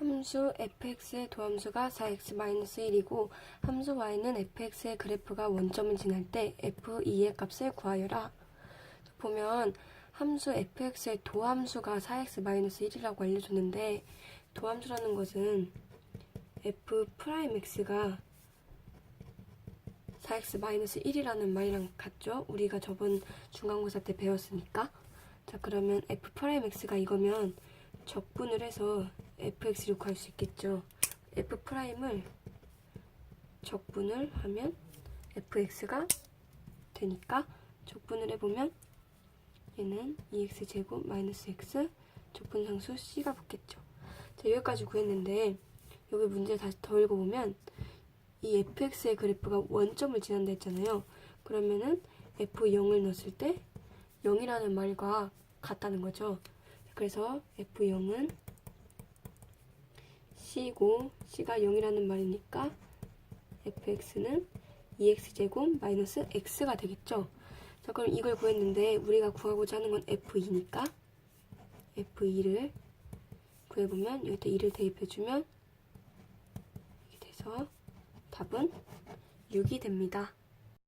함수 fx의 도함수가 4x-1이고 함수 y는 fx의 그래프가 원점을 지날 때 f2의 값을 구하여라. 보면 함수 fx의 도함수가 4x-1이라고 알려줬는데 도함수라는 것은 f'x가 4x-1이라는 말이랑 같죠? 우리가 저번 중간고사 때 배웠으니까. 자, 그러면 f'x가 이거면 적분을 해서 fx를 구할 수 있겠죠. f'을 적분을 하면 fx가 되니까 적분을 해보면 얘는 2x제곱 마이너스 x 적분상수 c가 붙겠죠. 자, 여기까지 구했는데 여기 문제 다시 더 읽어보면 이 fx의 그래프가 원점을 지난다 했잖아요. 그러면은 f0을 넣었을 때 0이라는 말과 같다는 거죠. 그래서 f0은 c고 c가 0이라는 말이니까 fx는 2x제곱 마이너스 x가 되겠죠. 자 그럼 이걸 구했는데 우리가 구하고자 하는 건 f2니까 f2를 구해보면 여기다 2를 대입해주면 이렇게 돼서 답은 6이 됩니다.